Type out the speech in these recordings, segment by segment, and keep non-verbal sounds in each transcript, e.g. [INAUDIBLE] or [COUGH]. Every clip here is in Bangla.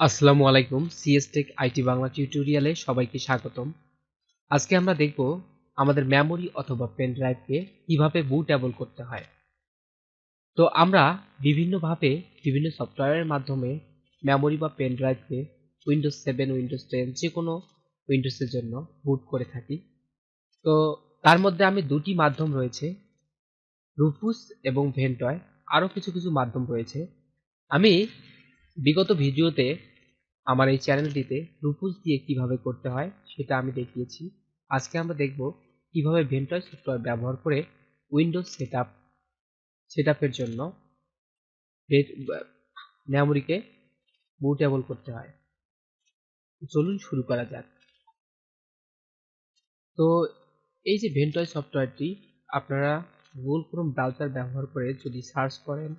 আসসালামু আলাইকুম সিএস টেক আইটি বাংলা টিউটোরিয়ালে সবাইকে স্বাগতম। আজকে আমরা দেখব আমাদের মেমোরি অথবা পেন ড্রাইভকে কীভাবে বুটেবল করতে হয়। তো আমরা বিভিন্নভাবে বিভিন্ন সফটওয়্যারের মাধ্যমে মেমোরি বা পেন ড্রাইভকে উইন্ডোজ সেভেন উইন্ডোজ টেন যে কোনো উইন্ডোজের জন্য বুট করে থাকি। তো তার মধ্যে আমি দুটি মাধ্যম রয়েছে রুপুস এবং ভেন্টয় আরও কিছু কিছু মাধ্যম রয়েছে। আমি বিগত ভিডিওতে আমার এই চ্যানেলটিতে রুপুস দিয়ে কীভাবে করতে হয় সেটা আমি দেখিয়েছি। আজকে আমরা দেখব কীভাবে ভেন্টয় সফটওয়্যার ব্যবহার করে উইন্ডোজ সেটআপ, সেটআপের জন্য মেমোরিকে বুটেবল করতে হয়। চলুন শুরু করা যাক। তো এই যে ভেন্টয় সফটওয়্যারটি, আপনারা গুগল ক্রোম ব্রাউজার ব্যবহার করে যদি সার্চ করেন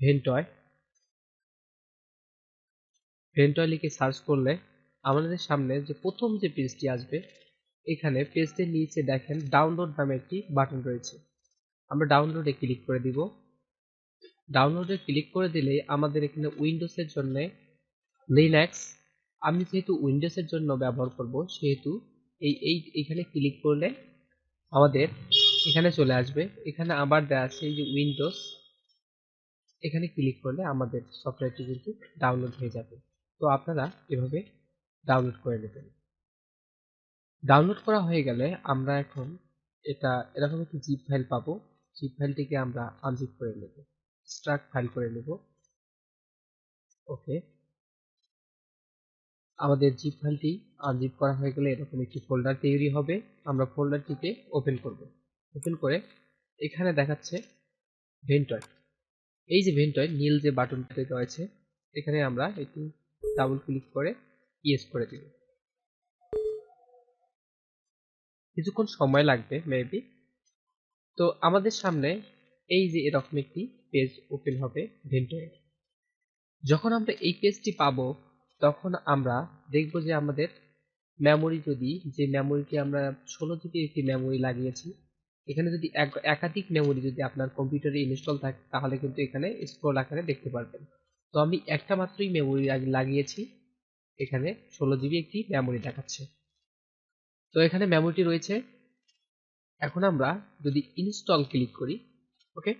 ভেন্টয় ভেন্টয় লিখে সার্চ করলে আমাদের সামনে যে প্রথম যে পেজটি আসবে, এখানে পেজটির নিচে দেখেন ডাউনলোড নামে একটি বাটন রয়েছে। আমরা ডাউনলোডে ক্লিক করে দিব। ডাউনলোডে ক্লিক করে দিলে আমাদের এখানে উইন্ডোজের জন্য লিনাক্স আমি যেহেতু উইন্ডোজের জন্য ব্যবহার করব, সেহেতু এই এই, এখানে ক্লিক করলে আমাদের এখানে চলে আসবে। এখানে আবার দেওয়া আছে এই যে উইন্ডোজ এখানে ক্লিক করলে আমাদের সফটওয়্যারটি কিন্তু ডাউনলোড হয়ে যাবে। তো আপনারা এভাবে ডাউনলোড করে নেবেন। ডাউনলোড করা হয়ে গেলে আমরা এখন এটা এরকম একটি জিপ ফাইল পাবো। জিপ ফাইলটিকে আমরা আনজিপ করে নেব স্ট্রাক ফাইল করে নেব। ওকে আমাদের জিপ ফাইলটি আনজিপ করা হয়ে গেলে এরকম একটি ফোল্ডার তৈরি হবে। আমরা ফোল্ডারটিকে ওপেন করব। ওপেন করে এখানে দেখাচ্ছে ভেন্টয় এই যে ভেন্টয় নীল যে বাটনটি রয়েছে, এখানে আমরা একটু ডাবল ক্লিক করে ইয়েস করে দিব। কিছুক্ষণ সময় লাগবে মেবি তো আমাদের সামনে এই যে এরকম একটি পেজ ওপেন হবে ভেন্টয়ের যখন আমরা এই পেজটি পাবো, তখন আমরা দেখব যে আমাদের মেমোরি যদি, যে মেমোরিটি আমরা ষোলো জিবি একটি মেমোরি লাগিয়েছি, এখানে যদি একাধিক মেমোরি যদি আপনার কম্পিউটারে ইনস্টল থাকে, তাহলে কিন্তু এখানে স্ক্রল আকারে দেখতে পারবেন। তো আমি একটা মাত্রই মেমোরি লাগিয়েছি। এখানে ষোলো জিবি একটি মেমোরি দেখাচ্ছে। তো এখানে মেমোরিটি রয়েছে। এখন আমরা যদি ইনস্টল ক্লিক করি ওকে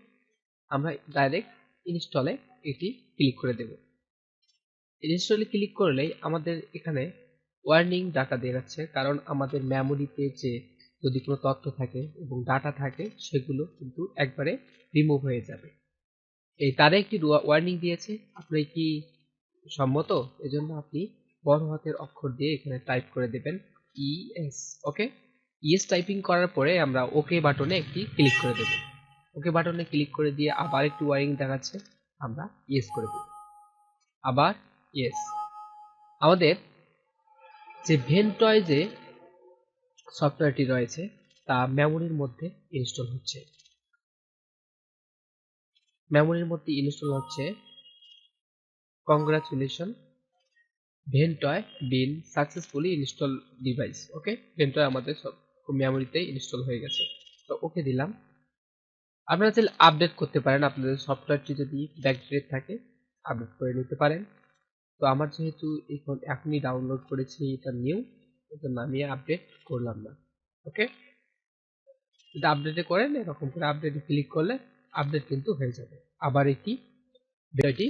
আমরা ডাইরেক্ট ইনস্টলে এটি ক্লিক করে দেব। ইনস্টলে ক্লিক করলেই আমাদের এখানে ওয়ার্নিং ডাটা দেখাচ্ছে কারণ আমাদের মেমোরিতে যে যদি কোনো তথ্য থাকে এবং ডাটা থাকে, সেগুলো কিন্তু একবারে রিমুভ হয়ে যাবে। এই তারা একটি ওয়ার্নিং দিয়েছে। আপনি কি সম্মত? এজন্য আপনি বড় হাতের অক্ষর দিয়ে এখানে টাইপ করে দেবেন ইএস ওকে ইএস টাইপিং করার পরে আমরা ওকে বাটনে একটি ক্লিক করে দেব। ওকে বাটনে ক্লিক করে দিয়ে আবার একটি ওয়ারিং দেখাচ্ছে। আমরা ইয়েস করে দেব। আবার ইয়েস আমাদের যে ভেন্টয় যে সফটওয়্যারটি রয়েছে, তা মেমোরির মধ্যে ইনস্টল হচ্ছে। মেমোরির মধ্যে ইনস্টল হচ্ছে। Congratulation Ventoy been successfully install device okay Ventoy আমাদের সব মেমোরিতে ইনস্টল হয়ে গেছে। তো ওকে দিলাম। আপনারা চাইলে আপডেট করতে পারেন, আপনাদের সফটওয়্যারটি যদি ব্যাকডেট থাকে আপডেট করে নিতে পারেন। তো আমার যেহেতু এখন এখনই ডাউনলোড করেছি, এটা নিউ এটা নামিয়ে আপডেট করলাম না ওকে যদি আপডেটে করেন, এরকম করে আপডেটে ক্লিক করলে আপডেট কিন্তু হয়ে যাবে। আবার এটি ভিডিওটি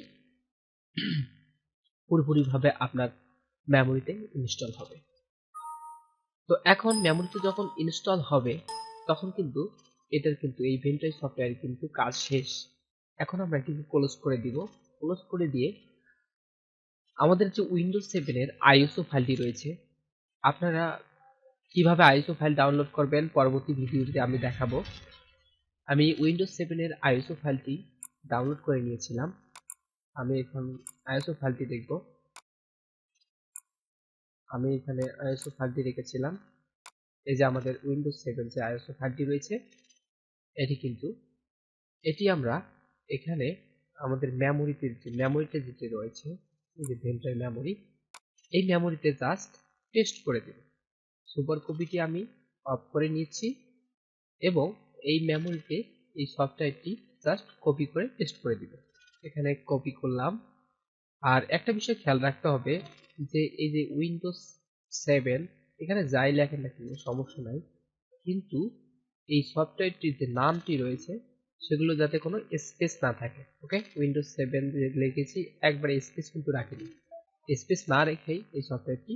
[CLEARS THROAT] পুরোপুরিভাবে আপনার মেমোরিতে ইনস্টল হবে। তো এখন মেমোরিতে যখন ইনস্টল হবে, তখন কিন্তু এটার কিন্তু এই ভেন্টাই সফটওয়্যার কিন্তু কাজ শেষ। এখন আমরা এটিকে ক্লোজ করে দিব। ক্লোজ করে দিয়ে আমাদের যে উইন্ডোজ সেভেনের আইএসও ফাইলটি রয়েছে, আপনারা কীভাবে আইএসও ফাইল ডাউনলোড করবেন পরবর্তী ভিডিওতে আমি দেখাবো। আমি উইন্ডোজ সেভেনের আইএসও ফাইলটি ডাউনলোড করে নিয়েছিলাম। আমি এখন আইএসও ফাইলটি দেখব। আমি এখানে আইএসও ফাইলটি রেখেছিলাম। এই যে আমাদের উইন্ডোজ সেভেন যে আইএসও ফাইলটি রয়েছে, এটি কিন্তু, এটি আমরা এখানে আমাদের মেমোরিতে মেমোরিতে যেটি রয়েছে, এই যে ভেন্টার মেমোরি এই মেমোরিতে জাস্ট টেস্ট করে দেব। সুপার কপিটি আমি অফ করে নিচ্ছি এবং এই মেমোরিতে এই সফটওয়্যারটি জাস্ট কপি করে পেস্ট করে দিবে। এখানে কপি করলাম। আর একটা বিষয় খেয়াল রাখতে হবে যে এই যে উইন্ডোজ সেভেন এখানে যাই লেখেন না কেন, সমস্যা নাই। কিন্তু এই সফটওয়্যারটির যে নামটি রয়েছে, সেগুলো যাতে কোনো স্পেস না থাকে ওকে উইন্ডোজ সেভেন লিখেছি, একবারে স্পেস কিন্তু রাখিনি। স্পেস না রেখেই এই সফটওয়্যারটি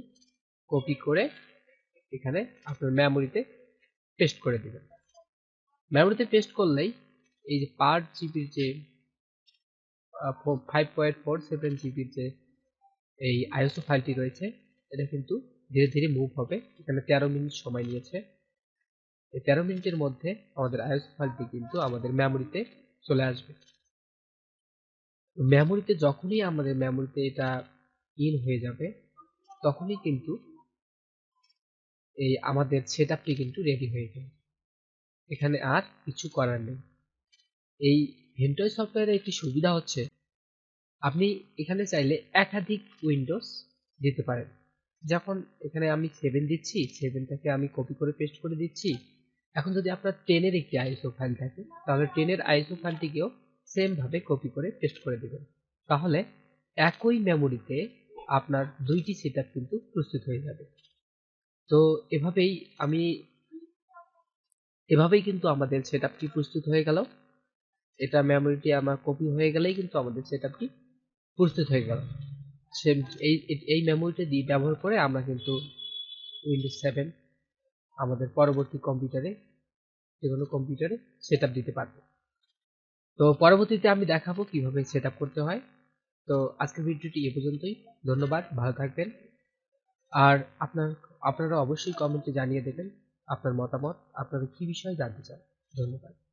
কপি করে এখানে আপনার মেমোরিতে পেস্ট করে দেবেন। মেমোরিতে পেস্ট করলেই এই যে পার জিবির যে ফাইভ পয়েন্ট ফোর সেভেন জিবির যে এই আইএসও ফাইলটি রয়েছে, এটা কিন্তু ধীরে ধীরে মুভ হবে। এখানে তেরো মিনিট সময় নিয়েছে। এই তেরো মিনিটের মধ্যে আমাদের আইএসও ফাইলটি কিন্তু আমাদের মেমোরিতে চলে আসবে। মেমোরিতে যখনই আমাদের মেমোরিতে এটা ইন হয়ে যাবে, তখনই কিন্তু এই আমাদের সেট আপটি কিন্তু রেডি হয়ে যাবে। এখানে আর কিছু করার নেই। এই ভেন্টয় সফটওয়্যারের একটি সুবিধা হচ্ছে, আপনি এখানে চাইলে একাধিক উইন্ডোজ দিতে পারেন। যখন এখানে আমি সেভেন দিচ্ছি সেভেনটাকে আমি কপি করে পেস্ট করে দিচ্ছি, এখন যদি আপনার টেনের একটি আইএসও ফাইল থাকে, তাহলে টেনের আইএসও ফাইলটিকেও সেমভাবে কপি করে পেস্ট করে দেবেন। তাহলে একই মেমোরিতে আপনার দুইটি সেট কিন্তু প্রস্তুত হয়ে যাবে। তো এভাবেই আমি এভাবেই কিন্তু আমাদের সেট আপটি প্রস্তুত হয়ে গেল। এটা মেমোরিটি আমার কপি হয়ে গেলেই কিন্তু আমাদের সেট আপটি প্রস্তুত হয়ে গেল। সেম এই এই মেমোরিটা দিয়ে ব্যবহার করে আমরা কিন্তু উইন্ডোজ সেভেন আমাদের পরবর্তী কম্পিউটারে যে কোনো কম্পিউটারে সেট দিতে পারব। তো পরবর্তীতে আমি দেখাবো কীভাবে সেট করতে হয়। তো আজকের ভিডিওটি এ পর্যন্তই। ধন্যবাদ, ভালো থাকবেন। আর আপনার, আপনারা অবশ্যই কমেন্টে জানিয়ে দেবেন আপনার মতামত আপনারা কি বিষয়ে জানতে চান? ধন্যবাদ।